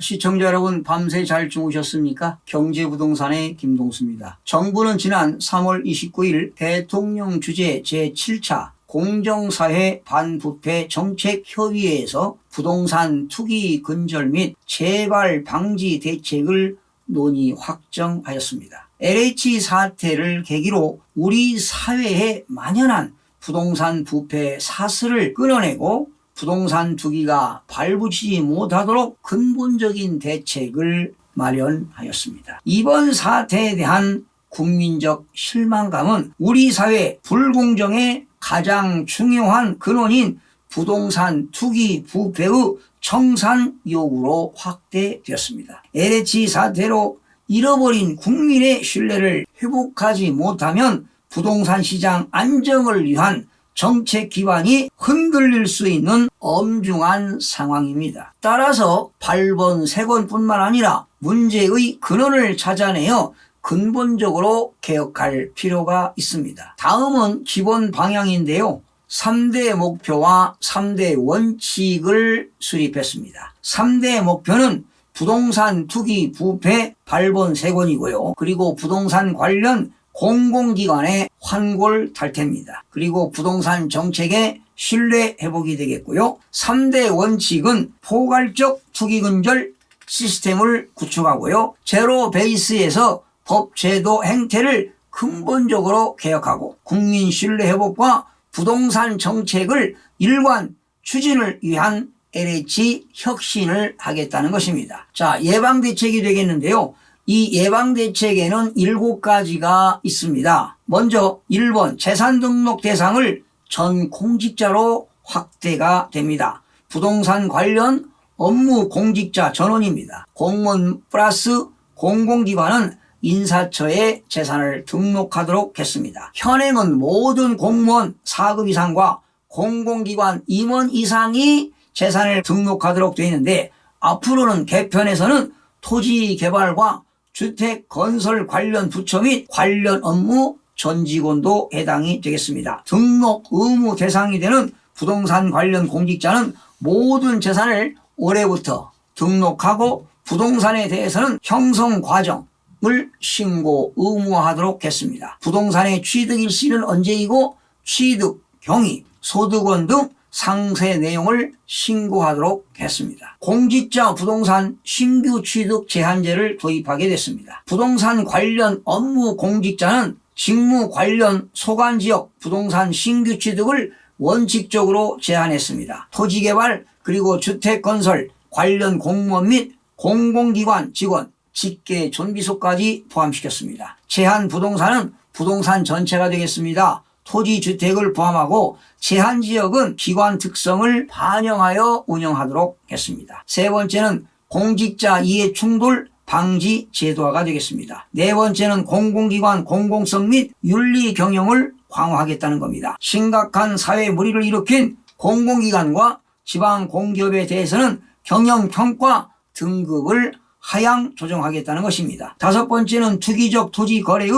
시청자 여러분 밤새 잘 주무셨습니까? 경제부동산의 김동수입니다. 정부는 지난 3월 29일 대통령 주재 제7차 공정사회 반부패 정책 협의회에서 부동산 투기 근절 및 재발 방지 대책을 논의 확정하였습니다. LH 사태를 계기로 우리 사회에 만연한 부동산 부패 사슬을 끊어내고 부동산 투기가 발붙이지 못하도록 근본적인 대책을 마련하였습니다. 이번 사태에 대한 국민적 실망감은 우리 사회 불공정의 가장 중요한 근원인 부동산 투기 부패의 청산 요구로 확대되었습니다. LH 사태로 잃어버린 국민의 신뢰를 회복하지 못하면 부동산 시장 안정을 위한 정책 기반이 흔들릴 수 있는 엄중한 상황입니다. 따라서 8번, 3권뿐만 아니라 문제의 근원을 찾아내어 근본적으로 개혁할 필요가 있습니다. 다음은 기본 방향인데요. 3대 목표와 3대 원칙을 수립했습니다. 3대 목표는 부동산 투기 부패 발본 세권이고요. 그리고 부동산 관련 공공기관의 환골 탈퇴입니다. 그리고 부동산 정책의 신뢰 회복이 되겠고요. 3대 원칙은 포괄적 투기 근절 시스템을 구축하고요. 제로 베이스에서 법 제도 행태를 근본적으로 개혁하고 국민 신뢰 회복과 부동산 정책을 일관 추진을 위한 LH 혁신을 하겠다는 것입니다. 자, 예방 대책이 되겠는데요. 이 예방 대책에는 일곱 가지가 있습니다. 먼저 1번 재산 등록 대상을 전 공직자로 확대가 됩니다. 부동산 관련 업무 공직자 전원입니다. 공무원 플러스 공공기관은 인사처에 재산을 등록하도록 했습니다. 현행은 모든 공무원 4급 이상과 공공기관 임원 이상이 재산을 등록하도록 되어 있는데 앞으로는 개편에서는 토지 개발과 주택 건설 관련 부처 및 관련 업무 전 직원도 해당이 되겠습니다. 등록 의무 대상이 되는 부동산 관련 공직자는 모든 재산을 올해부터 등록하고 부동산에 대해서는 형성 과정을 신고 의무화하도록 했습니다. 부동산의 취득 일시는 언제이고 취득 경위, 소득원 등 상세 내용을 신고하도록 했습니다. 공직자 부동산 신규 취득 제한제를 도입하게 됐습니다. 부동산 관련 업무 공직자는 직무 관련 소관 지역 부동산 신규 취득을 원칙적으로 제한했습니다. 토지 개발 그리고 주택 건설 관련 공무원 및 공공기관 직원 직계 존비소까지 포함시켰습니다. 제한 부동산은 부동산 전체가 되겠습니다. 토지 주택을 포함하고 제한 지역은 기관 특성을 반영하여 운영하도록 했습니다. 세 번째는 공직자 이해 충돌 방지 제도화가 되겠습니다. 네 번째는 공공기관 공공성 및 윤리 경영을 강화하겠다는 겁니다. 심각한 사회 무리를 일으킨 공공기관과 지방 공기업에 대해서는 경영 평가 등급을 하향 조정하겠다는 것입니다. 다섯 번째는 투기적 토지 거래의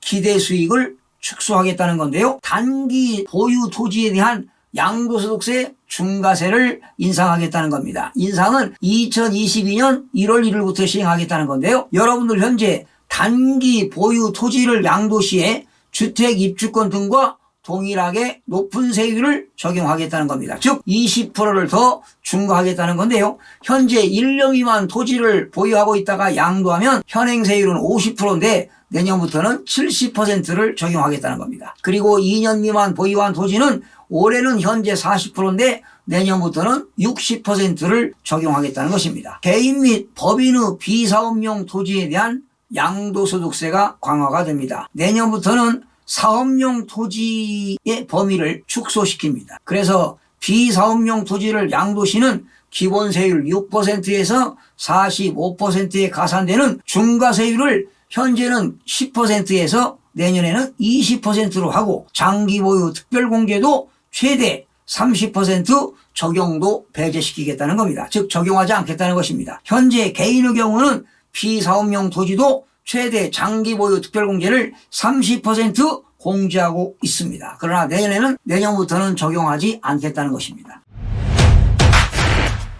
기대 수익을 축소하겠다는 건데요. 단기 보유 토지에 대한 양도소득세 중과세를 인상하겠다는 겁니다. 인상은 2022년 1월 1일부터 시행하겠다는 건데요. 여러분들 현재 단기 보유 토지를 양도시에 주택 입주권 등과 동일하게 높은 세율을 적용하겠다는 겁니다. 즉 20%를 더 중과하겠다는 건데요. 현재 1년 미만 토지를 보유하고 있다가 양도하면 현행 세율은 50%인데 내년부터는 70%를 적용하겠다는 겁니다. 그리고 2년 미만 보유한 토지는 올해는 현재 40%인데 내년부터는 60%를 적용하겠다는 것입니다. 개인 및 법인의 비사업용 토지에 대한 양도소득세가 강화가 됩니다. 내년부터는 사업용 토지의 범위를 축소시킵니다. 그래서 비사업용 토지를 양도시는 기본세율 6%에서 45%에 가산되는 중과세율을 현재는 10%에서 내년에는 20%로 하고 장기 보유 특별공제도 최대 30% 적용도 배제시키겠다는 겁니다. 즉 적용하지 않겠다는 것입니다. 현재 개인의 경우는 비사업용 토지도 최대 장기 보유 특별공제를 30% 공제하고 있습니다. 그러나 내년에는 내년부터는 적용하지 않겠다는 것입니다.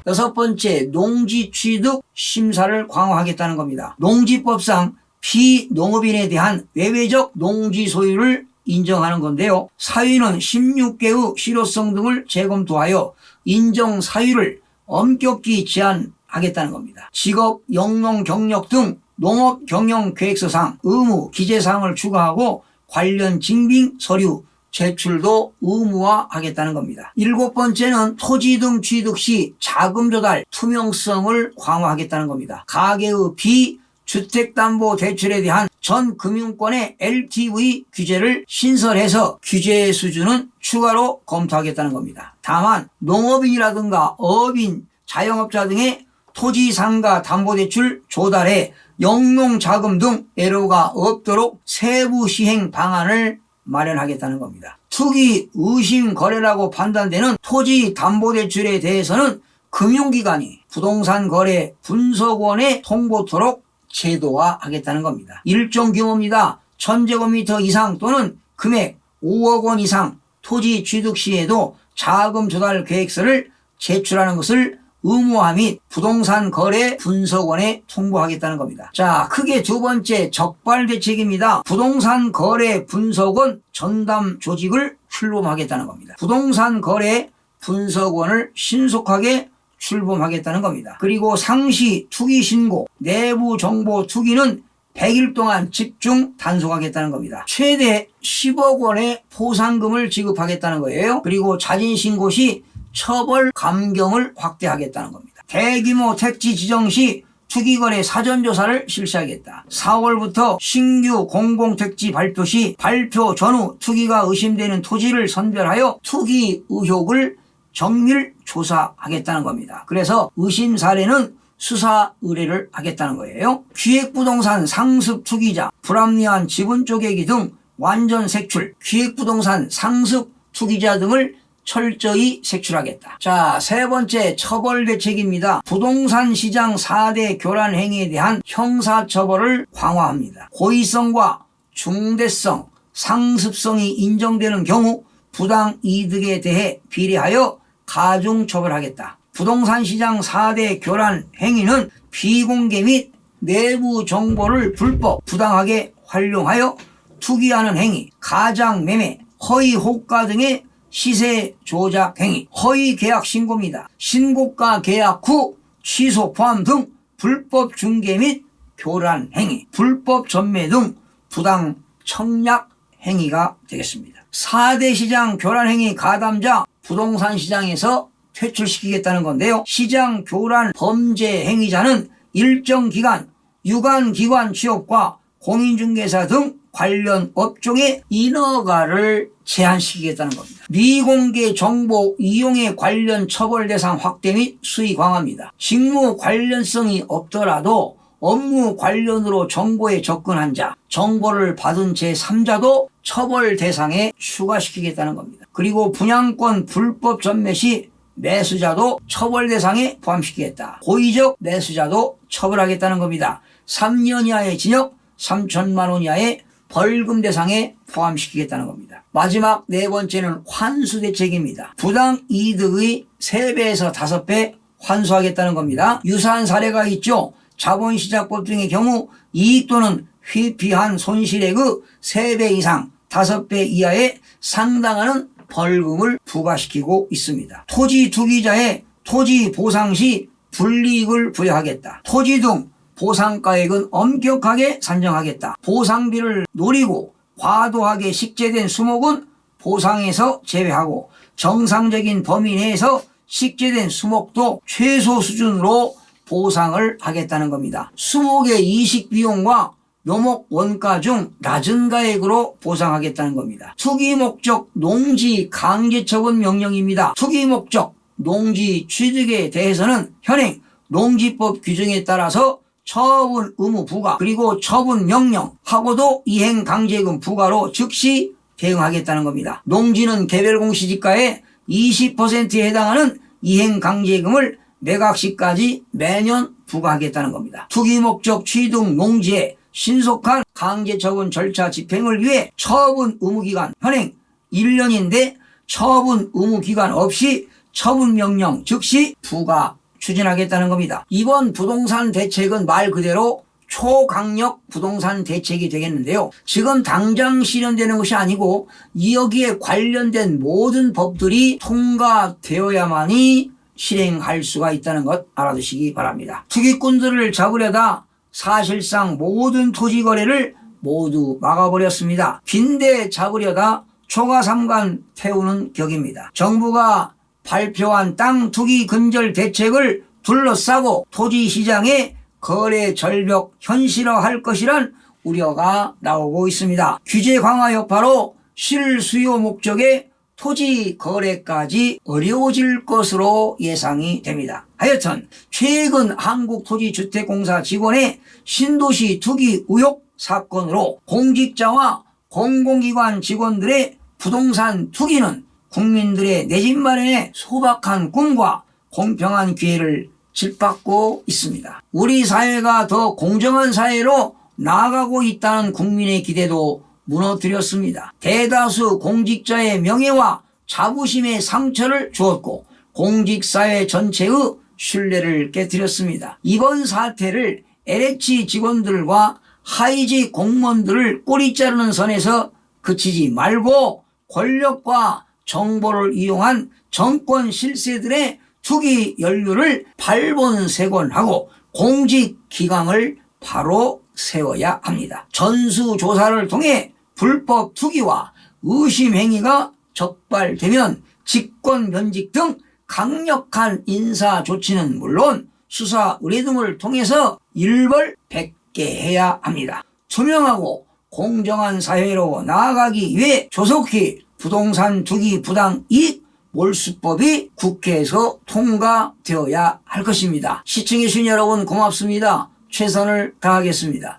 여섯 번째 농지 취득 심사를 강화하겠다는 겁니다. 농지법상 비농업인에 대한 외외적 농지 소유를 인정하는 건데요. 사유는 16개의 실효성 등을 재검토하여 인정 사유를 엄격히 제한하겠다는 겁니다. 직업, 영농 경력 등 농업 경영 계획서상 의무 기재사항을 추가하고 관련 징빙 서류 제출도 의무화하겠다는 겁니다. 일곱 번째는 토지 등 취득 시 자금 조달 투명성을 강화하겠다는 겁니다. 가계의 비 주택담보대출에 대한 전 금융권의 LTV 규제를 신설해서 규제 수준은 추가로 검토하겠다는 겁니다. 다만 농업인이라든가 어업인, 자영업자 등의 토지 상가 담보대출 조달에 영농자금 등 애로가 없도록 세부 시행 방안을 마련하겠다는 겁니다. 투기 의심 거래라고 판단되는 토지 담보대출에 대해서는 금융기관이 부동산 거래 분석원에 통보토록 제도화하겠다는 겁니다. 일정 규모입니다. 1000제곱미터 이상 또는 금액 5억 원 이상 토지 취득 시에도 자금 조달 계획서를 제출하는 것을 의무화 및 부동산 거래 분석원에 통보하겠다는 겁니다. 자, 크게 두 번째 적발 대책입니다. 부동산 거래 분석원 전담 조직을 출범하겠다는 겁니다. 부동산 거래 분석원을 신속하게 출범하겠다는 겁니다. 그리고 상시 투기 신고, 내부 정보 투기는 100일 동안 집중 단속하겠다는 겁니다. 최대 10억 원의 포상금을 지급하겠다는 거예요. 그리고 자진 신고 시 처벌 감경을 확대하겠다는 겁니다. 대규모 택지 지정 시 투기거래 사전조사를 실시하겠다. 4월부터 신규 공공택지 발표 시 발표 전후 투기가 의심되는 토지를 선별하여 투기 의혹을 정밀 조사하겠다는 겁니다. 그래서 의심 사례는 수사 의뢰를 하겠다는 거예요. 기획부동산 상습 투기자, 불합리한 지분 쪼개기 등 완전 색출, 기획부동산 상습 투기자 등을 철저히 색출하겠다. 자, 세 번째 처벌 대책입니다. 부동산 시장 4대 교란 행위에 대한 형사 처벌을 강화합니다. 고의성과 중대성, 상습성이 인정되는 경우 부당 이득에 대해 비례하여 가중 처벌하겠다. 부동산 시장 4대 교란 행위는 비공개 및 내부 정보를 불법 부당하게 활용하여 투기하는 행위, 가장 매매, 허위 호가 등의 시세 조작 행위, 허위 계약 신고입니다. 신고가 계약 후 취소 포함 등 불법 중개 및 교란 행위, 불법 전매 등 부당 청약 행위가 되겠습니다. 4대 시장 교란 행위 가담자 부동산 시장에서 퇴출시키겠다는 건데요. 시장 교란 범죄 행위자는 일정 기간 유관 기관 취업과 공인중개사 등 관련 업종의 인허가를 제한시키겠다는 겁니다. 미공개 정보 이용에 관련 처벌 대상 확대 및 수위 강화입니다. 직무 관련성이 없더라도 업무 관련으로 정보에 접근한 자, 정보를 받은 제3자도 처벌 대상에 추가시키겠다는 겁니다. 그리고 분양권 불법 전매 시 매수자도 처벌 대상에 포함시키겠다. 고의적 매수자도 처벌하겠다는 겁니다. 3년 이하의 징역, 3천만 원 이하의 벌금 대상에 포함시키겠다는 겁니다. 마지막 네 번째는 환수 대책입니다. 부당 이득의 3배에서 5배 환수하겠다는 겁니다. 유사한 사례가 있죠. 자본시장법 등의 경우 이익 또는 회피한 손실액의 3배 이상 5배 이하의 상당하는 벌금을 부과시키고 있습니다. 토지 투기자의 토지 보상 시 불이익을 부여하겠다. 토지 등 보상가액은 엄격하게 산정하겠다. 보상비를 노리고 과도하게 식재된 수목은 보상에서 제외하고 정상적인 범위 내에서 식재된 수목도 최소 수준으로 보상을 하겠다는 겁니다. 수목의 이식 비용과 묘목 원가 중 낮은 가액으로 보상하겠다는 겁니다. 투기 목적 농지 강제 처분 명령입니다. 투기 목적 농지 취득에 대해서는 현행 농지법 규정에 따라서 처분 의무 부과 그리고 처분 명령 하고도 이행 강제금 부과로 즉시 대응하겠다는 겁니다. 농지는 개별 공시지가의 20%에 해당하는 이행 강제금을 매각시까지 매년 부과하겠다는 겁니다. 투기 목적 취득 농지에 신속한 강제 처분 절차 집행을 위해 처분 의무 기간 현행 1년인데 처분 의무 기간 없이 처분 명령 즉시 부과 추진하겠다는 겁니다. 이번 부동산 대책은 말 그대로 초강력 부동산 대책이 되겠는데요. 지금 당장 실현되는 것이 아니고 여기에 관련된 모든 법들이 통과되어야만이 실행할 수가 있다는 것 알아두시기 바랍니다. 투기꾼들을 잡으려다 사실상 모든 토지 거래를 모두 막아버렸습니다. 빈대 잡으려다 초가삼간 태우는 격입니다. 정부가 발표한 땅 투기 근절 대책을 둘러싸고 토지 시장의 거래 절벽 현실화할 것이란 우려가 나오고 있습니다. 규제 강화 여파로 실수요 목적의 토지 거래까지 어려워질 것으로 예상이 됩니다. 하여튼 최근 한국토지주택공사 직원의 신도시 투기 의혹 사건으로 공직자와 공공기관 직원들의 부동산 투기는 국민들의 내 집 마련의 소박한 꿈과 공평한 기회를 짓밟고 있습니다. 우리 사회가 더 공정한 사회로 나아가고 있다는 국민의 기대도 무너뜨렸습니다. 대다수 공직자의 명예와 자부심의 상처를 주었고 공직사회 전체의 신뢰를 깨뜨렸습니다. 이번 사태를 LH 직원들과 하이직 공무원들을 꼬리 자르는 선에서 그치지 말고 권력과 정보를 이용한 정권 실세들의 투기 연루를 발본색원하고 공직 기강을 바로 세워야 합니다. 전수조사를 통해 불법 투기와 의심 행위가 적발되면 직권 면직 등 강력한 인사 조치는 물론 수사 의뢰 등을 통해서 일벌 백계해야 합니다. 투명하고 공정한 사회로 나아가기 위해 조속히 부동산 투기 부당 이익 몰수법이 국회에서 통과되어야 할 것입니다. 시청해주신 여러분 고맙습니다. 최선을 다하겠습니다.